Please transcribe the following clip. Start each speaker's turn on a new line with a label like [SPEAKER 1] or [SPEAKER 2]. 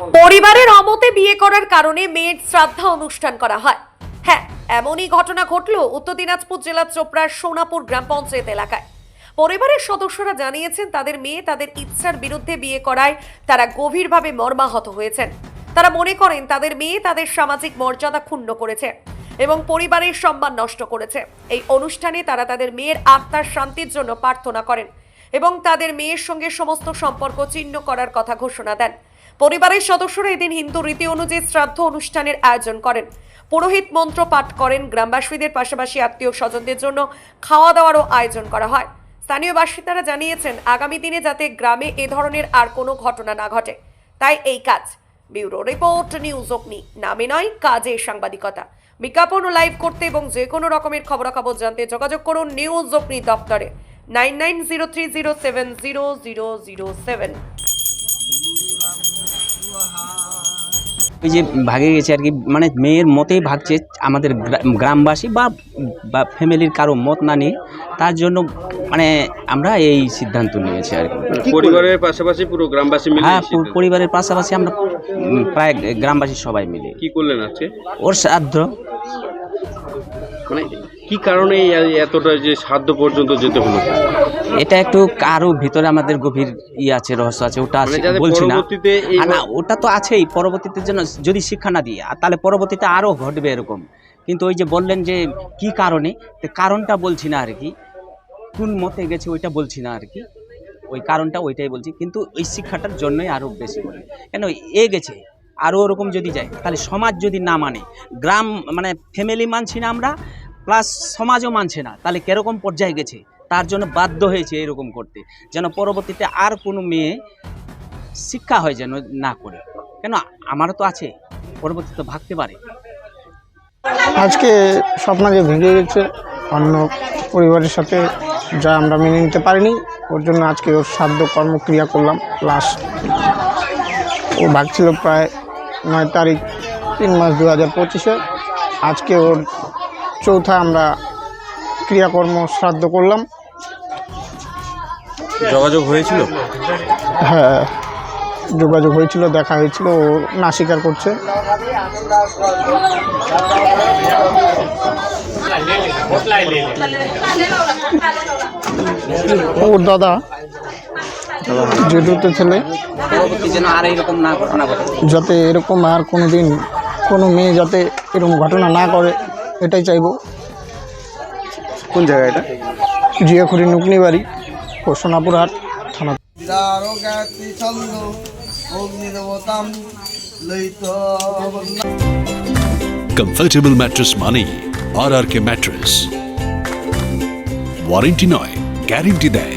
[SPEAKER 1] পরিবারের অমতে বিয়ে করার কারণে মেয়ের শ্রাদ্ধা অনুষ্ঠান করা হয়। হ্যাঁ এমনই ঘটনা ঘটল উত্তর দিনাজপুর জেলার চোপড়ার সোনাপুর গ্রাম পঞ্চায়েত এলাকায়। পরিবারের সদস্যরা জানিয়েছেন, তাদের মেয়ে তাদের ইচ্ছার বিরুদ্ধে বিয়ে করায় তারা গভীরভাবে মর্মাহত হয়েছেন। তারা মনে করেন, তাদের মেয়ে তাদের সামাজিক মর্যাদা ক্ষুণ্ণ করেছে এবং পরিবারের সম্মান নষ্ট করেছে। এই অনুষ্ঠানে তারা তাদের মেয়ের আত্মার শান্তির জন্য প্রার্থনা করেন এবং তাদের মেয়ের সঙ্গে সমস্ত সম্পর্ক ছিন্ন করার কথা ঘোষণা দেন। পরিবারের সদস্যরা এদিন হিন্দু রীতি অনুযায়ী শ্রাদ্ধ অনুষ্ঠানের আয়োজন করেন। পুরোহিত মন্ত্র পাঠ করেন গ্রামবাসীদের পাশাপাশি আত্মীয় স্বজনদের জন্য খাওয়া দাওয়ারও আয়োজন করা হয়। স্থানীয় বাসিন্দারা জানিয়েছেন, আগামী দিনে যাতে গ্রামে এ ধরনের আর কোনো ঘটনা না ঘটে। তাই এই কাজ। ব্যুরো রিপোর্ট, নিউজ অগ্নি। নামে নয়, কাজে সাংবাদিকতা। বিজ্ঞাপন লাইভ করতে এবং যে কোনো রকমের খবরাখবর জানতে যোগাযোগ করুন নিউজ অগ্নি দপ্তরে। Nine nine zero three zero seven zero zero zero seven.
[SPEAKER 2] ওই যে ভাগে গেছে আর কি মানে মেয়ের মতেই ভাগছে আমাদের গ্রা- গ্রামবাসী বা বা ফ্যামিলির কারও মত না নিয়ে। তার জন্য মানে আমরা এই সিদ্ধান্ত নিয়েছি আর কি।
[SPEAKER 3] পরিবারের পাশাপাশি পুরো গ্রামবাসী মিলে
[SPEAKER 2] হ্যাঁ পরিবারের পাশাপাশি আমরা প্রায় গ্রামবাসী সবাই মিলে।
[SPEAKER 3] কি করলেন আজকে?
[SPEAKER 2] ওর শ্রাদ্ধ।
[SPEAKER 3] মানে কি কারণে এতটা যে সাধ্য পর্যন্ত যেতে হলো?
[SPEAKER 2] এটা একটু কারও ভিতরে আমাদের গভীর ই আছে রহস্য আছে ওটা
[SPEAKER 3] মানে
[SPEAKER 2] আছে- বলছি না। না ওটা তো আছেই পরবর্তীতে যেন যদি শিক্ষা না দিই আর তাহলে পরবর্তীতে আরও ঘটবে এরকম। কিন্তু ওই যে বললেন যে কি কারণে তো কারণটা বলছি না আর কি। কোন মতে গেছে ওইটা বলছি না আর কি। ওই কারণটা ওইটাই বলছি কিন্তু ওই শিক্ষাটার জন্যই আরও বেশি বলি কেন এ গেছে আরও ওরকম যদি যায়, তাহলে সমাজ যদি না মানে গ্রাম মানে ফ্যামিলি মানছি না আমরা প্লাস সমাজও মানছে না, তাহলে কীরকম পর্যায়ে গেছে? তার জন্য বাধ্য হয়েছে এরকম করতে, যেন পরবর্তীতে আর কোনো মেয়ে শিক্ষা হয় যেন না করে। কেন? আমারও তো আছে পরবর্তীতে ভাগতে পারে।
[SPEAKER 4] আজকে স্বপ্ন যে ভেঙে গেছে, অন্য পরিবারের সাথে যা আমরা মেনে নিতে পারিনি, ওর জন্য আজকে ওর সাধ্য কর্মক্রিয়া করলাম প্লাস ও ভাগছিল প্রায় নয় তারিখ তিন মাস দু হাজার পঁচিশে। আজকে ওর চৌথা আমরা ক্রিয়াকর্ম শ্রাদ্ধ করলাম।
[SPEAKER 3] যোগাযোগ হয়েছিল?
[SPEAKER 4] হ্যাঁ যোগাযোগ হয়েছিল দেখা হয়েছিল ও না স্বীকার করছে। ওর দাদা জেঠুতে ছেলে।
[SPEAKER 2] পরবর্তী যেন আর এরকম না ঘটনা ঘটে।
[SPEAKER 4] যাতে এরকম আর কোনো দিন কোনো মেয়ে যাতে এরকম ঘটনা না করে এটাই চাইব।
[SPEAKER 3] কোন জায়গা এটা?
[SPEAKER 4] জিয়াখুরি নুকনি বাড়ি ও সোনাপুর হাট থানা।
[SPEAKER 5] কমফর্টেবল ম্যাট্রেস মানেই R R K mattress warranty নয় গ্যারেন্টি দেয়।